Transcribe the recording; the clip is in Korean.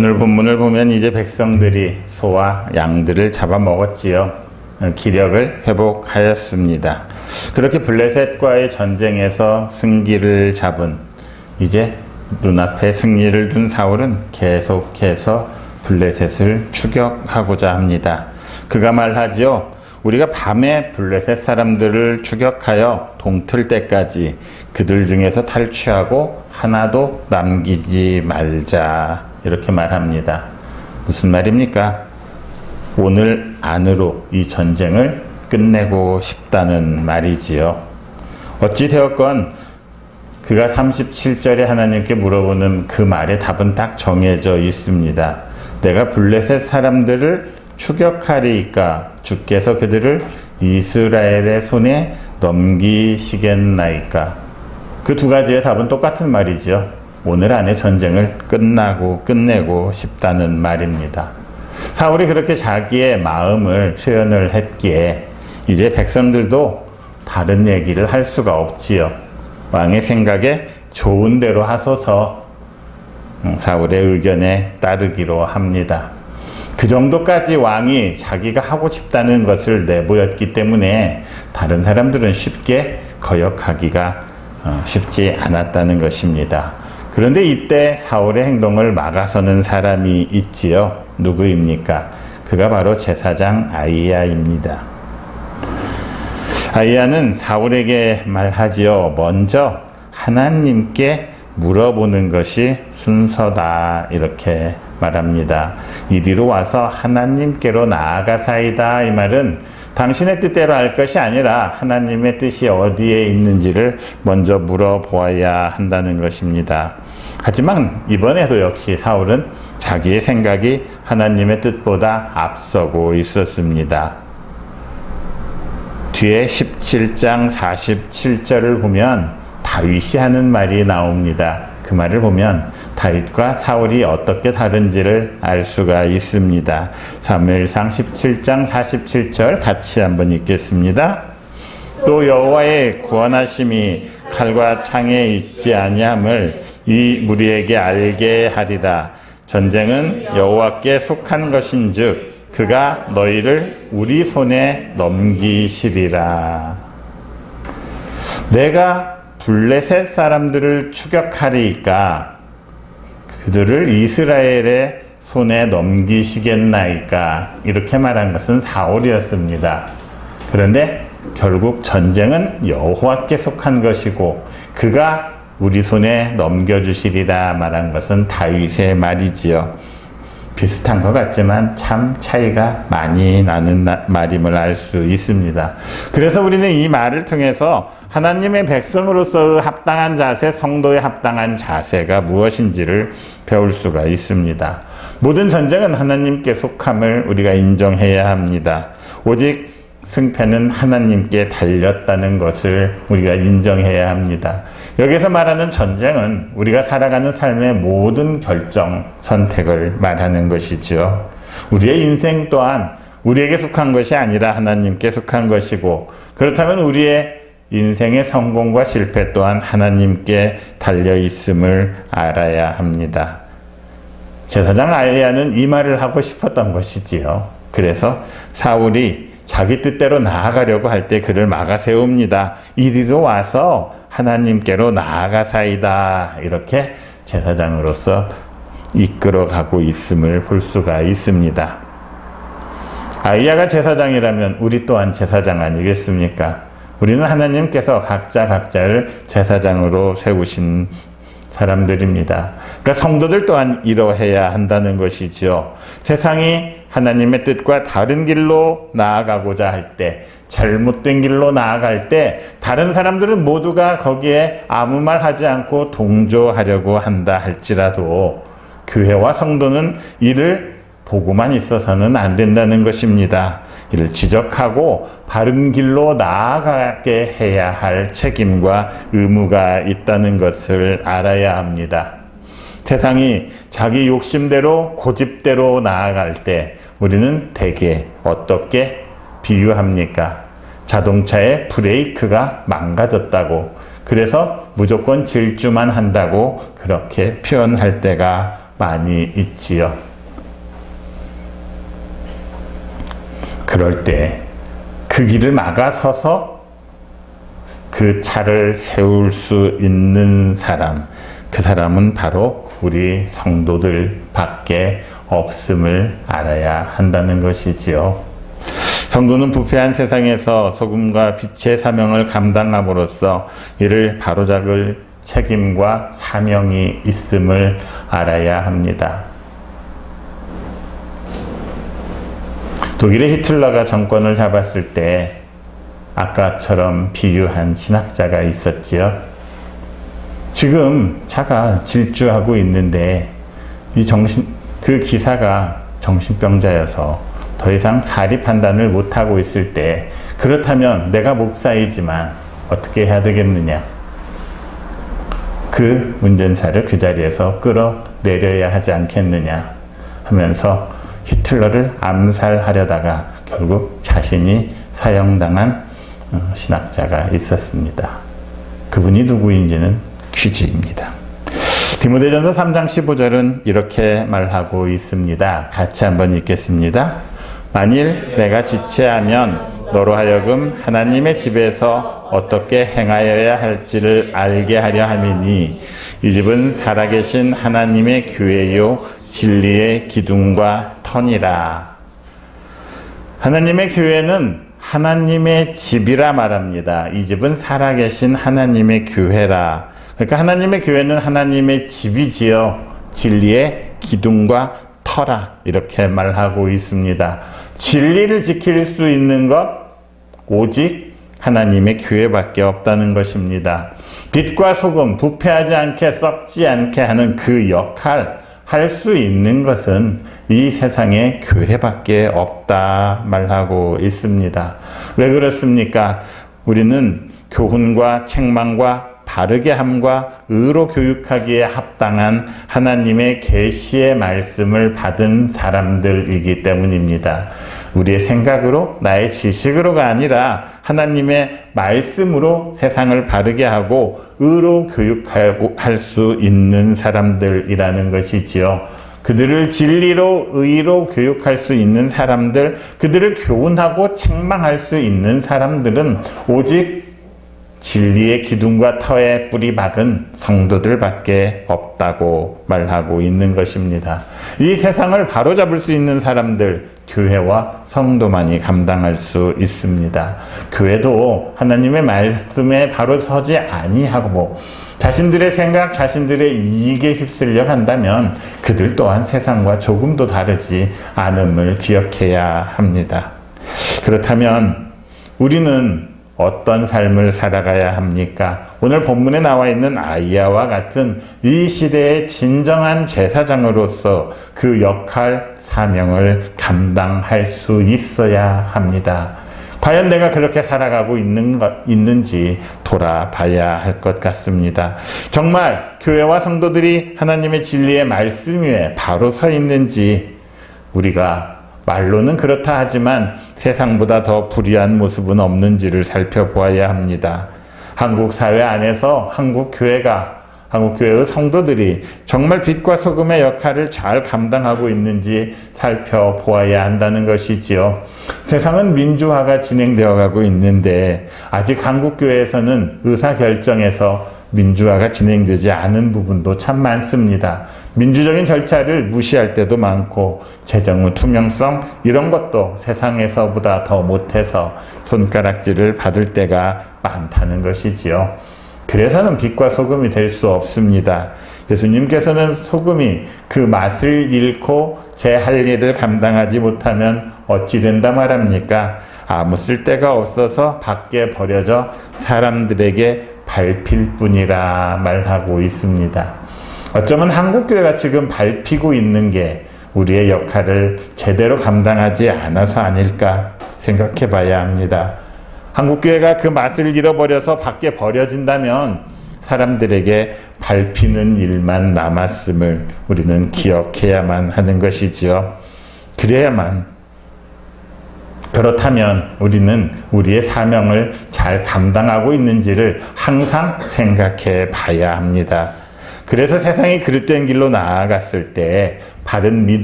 오늘 본문을 보면 이제 백성들이 소와 양들을 잡아먹었지요. 어, 기력을 회복하였습니다. 그렇게 블레셋과의 전쟁에서 승기를 잡은 이제 눈앞에 승리를 둔 사울은 계속해서 블레셋을 추격하고자 합니다. 그가 말하지요. 우리가 밤에 블레셋 사람들을 추격하여 동틀 때까지 그들 중에서 탈취하고 하나도 남기지 말자. 이렇게 말합니다. 무슨 말입니까? 오늘 안으로 이 전쟁을 끝내고 싶다는 말이지요. 어찌 되었건 그가 37절에 하나님께 물어보는 그 말의 답은 딱 정해져 있습니다. 내가 블레셋 사람들을 추격하리이까 주께서 그들을 이스라엘의 손에 넘기시겠나이까 그 두 가지의 답은 똑같은 말이죠. 오늘 안에 전쟁을 끝나고 끝내고 싶다는 말입니다. 사울이 그렇게 자기의 마음을 표현을 했기에 이제 백성들도 다른 얘기를 할 수가 없지요. 왕의 생각에 좋은 대로 하소서 음, 사울의 의견에 따르기로 합니다. 그 정도까지 왕이 자기가 하고 싶다는 것을 내보였기 때문에 다른 사람들은 쉽게 거역하기가 어, 쉽지 않았다는 것입니다. 그런데 이때 사울의 행동을 막아서는 사람이 있지요. 누구입니까? 그가 바로 제사장 아이야입니다. 아이야는 사울에게 말하지요. 먼저 하나님께 물어보는 것이 순서다. 이렇게 말합니다. 이리로 와서 하나님께로 나아가사이다. 이 말은 당신의 뜻대로 할 것이 아니라 하나님의 뜻이 어디에 있는지를 먼저 물어보아야 한다는 것입니다. 하지만 이번에도 역시 사울은 자기의 생각이 하나님의 뜻보다 앞서고 있었습니다. 뒤에 17장 47절을 보면 다윗이 하는 말이 나옵니다. 그 말을 보면 다윗과 사울이 어떻게 다른지를 알 수가 있습니다. 사무엘상 17장 47절 같이 한번 읽겠습니다. 또 여호와의 구원하심이 칼과 창에 있지 아니함을 이 무리에게 알게 하리라. 전쟁은 여호와께 속한 것인즉 그가 너희를 우리 손에 넘기시리라. 내가 블레셋 사람들을 추격하리이까 그들을 이스라엘의 손에 넘기시겠나이까 이렇게 말한 것은 사울이었습니다. 그런데 결국 전쟁은 여호와께 속한 것이고 그가 우리 손에 넘겨주시리라 말한 것은 다윗의 말이지요. 비슷한 것 같지만 참 차이가 많이 나는 말임을 알 수 있습니다. 그래서 우리는 이 말을 통해서 하나님의 백성으로서 합당한 자세, 성도의 합당한 자세가 무엇인지를 배울 수가 있습니다. 모든 전쟁은 하나님께 속함을 우리가 인정해야 합니다. 오직 승패는 하나님께 달렸다는 것을 우리가 인정해야 합니다. 여기서 말하는 전쟁은 우리가 살아가는 삶의 모든 결정, 선택을 말하는 것이지요. 우리의 인생 또한 우리에게 속한 것이 아니라 하나님께 속한 것이고, 그렇다면 우리의 인생의 성공과 실패 또한 하나님께 달려 있음을 알아야 합니다. 제사장 아이야는 이 말을 하고 싶었던 것이지요. 그래서 사울이 자기 뜻대로 나아가려고 할 때 그를 막아 세웁니다. 이리로 와서 하나님께로 나아가사이다. 이렇게 제사장으로서 이끌어 가고 있음을 볼 수가 있습니다. 아이야가 제사장이라면 우리 또한 제사장 아니겠습니까? 우리는 하나님께서 각자 각자를 제사장으로 세우신 사람들입니다. 그러니까 성도들 또한 이러해야 한다는 것이지요. 세상이 하나님의 뜻과 다른 길로 나아가고자 할 때, 잘못된 길로 나아갈 때, 다른 사람들은 모두가 거기에 아무 말 하지 않고 동조하려고 한다 할지라도, 교회와 성도는 이를 보고만 있어서는 안 된다는 것입니다. 이를 지적하고 바른 길로 나아가게 해야 할 책임과 의무가 있다는 것을 알아야 합니다. 세상이 자기 욕심대로 고집대로 나아갈 때 우리는 대개 어떻게 비유합니까? 자동차의 브레이크가 망가졌다고 그래서 무조건 질주만 한다고 그렇게 표현할 때가 많이 있지요. 그럴 때 그 길을 막아서서 그 차를 세울 수 있는 사람, 그 사람은 바로 우리 성도들 밖에 없음을 알아야 한다는 것이지요. 성도는 부패한 세상에서 소금과 빛의 사명을 감당함으로써 이를 바로잡을 책임과 사명이 있음을 알아야 합니다. 독일의 히틀러가 정권을 잡았을 때 아까처럼 비유한 신학자가 있었지요. 지금 차가 질주하고 있는데 이 정신 그 기사가 정신병자여서 더 이상 사리 판단을 못 하고 있을 때 그렇다면 내가 목사이지만 어떻게 해야 되겠느냐? 그 운전사를 그 자리에서 끌어내려야 하지 않겠느냐 하면서 히틀러를 암살하려다가 결국 자신이 사형당한 어, 신학자가 있었습니다. 그분이 누구인지는 퀴즈입니다. 디모데전서 3장 15절은 이렇게 말하고 있습니다. 같이 한번 읽겠습니다. 만일 내가 지체하면 너로 하여금 하나님의 집에서 어떻게 행하여야 할지를 알게 하려 함이니 이 집은 살아계신 하나님의 교회요 진리의 기둥과 터니라. 하나님의 교회는 하나님의 집이라 말합니다. 이 집은 살아계신 하나님의 교회라. 그러니까 하나님의 교회는 하나님의 집이지요. 진리의 기둥과 터라. 이렇게 말하고 있습니다. 진리를 지킬 수 있는 것, 오직 하나님의 교회밖에 없다는 것입니다. 빛과 소금, 부패하지 않게 썩지 않게 하는 그 역할, 할 수 있는 것은 이 세상에 교회밖에 없다 말하고 있습니다. 왜 그렇습니까? 우리는 교훈과 책망과 바르게 함과 의로 교육하기에 합당한 하나님의 계시의 말씀을 받은 사람들이기 때문입니다. 우리의 생각으로 나의 지식으로가 아니라 하나님의 말씀으로 세상을 바르게 하고 의로 교육할 수 있는 사람들이라는 것이지요. 그들을 진리로 의로 교육할 수 있는 사람들, 그들을 교훈하고 책망할 수 있는 사람들은 오직 진리의 기둥과 터에 뿌리 박은 성도들밖에 없다고 말하고 있는 것입니다. 이 세상을 바로잡을 수 있는 사람들, 교회와 성도만이 감당할 수 있습니다. 교회도 하나님의 말씀에 바로 서지 아니하고 자신들의 생각, 자신들의 이익에 휩쓸려 간다면 그들 또한 세상과 조금도 다르지 않음을 기억해야 합니다. 그렇다면 우리는 어떤 삶을 살아가야 합니까? 오늘 본문에 나와 있는 아이야와 같은 이 시대의 진정한 제사장으로서 그 역할, 사명을 감당할 수 있어야 합니다. 과연 내가 그렇게 살아가고 있는 것, 있는지 돌아봐야 할 것 같습니다. 정말 교회와 성도들이 하나님의 진리의 말씀 위에 바로 서 있는지 우리가 말로는 그렇다 하지만 세상보다 더 불의한 모습은 없는지를 살펴보아야 합니다. 한국 사회 안에서 한국 교회가 한국 교회의 성도들이 정말 빛과 소금의 역할을 잘 감당하고 있는지 살펴보아야 한다는 것이지요. 세상은 민주화가 진행되어 가고 있는데 아직 한국 교회에서는 의사 결정에서 민주화가 진행되지 않은 부분도 참 많습니다. 민주적인 절차를 무시할 때도 많고 재정의 투명성 이런 것도 세상에서보다 더 못해서 손가락질을 받을 때가 많다는 것이지요. 그래서는 빛과 소금이 될 수 없습니다. 예수님께서는 소금이 그 맛을 잃고 제 할 일을 감당하지 못하면 어찌 된다 말합니까? 아무 쓸데가 없어서 밖에 버려져 사람들에게 밟힐 뿐이라 말하고 있습니다. 어쩌면 한국교회가 지금 밟히고 있는 게 우리의 역할을 제대로 감당하지 않아서 아닐까 생각해 봐야 합니다. 한국교회가 그 맛을 잃어버려서 밖에 버려진다면 사람들에게 밟히는 일만 남았음을 우리는 기억해야만 하는 것이지요. 그래야만 그렇다면 우리는 우리의 사명을 잘 감당하고 있는지를 항상 생각해 봐야 합니다. 그래서 세상이 그릇된 길로 나아갔을 때 바른 믿음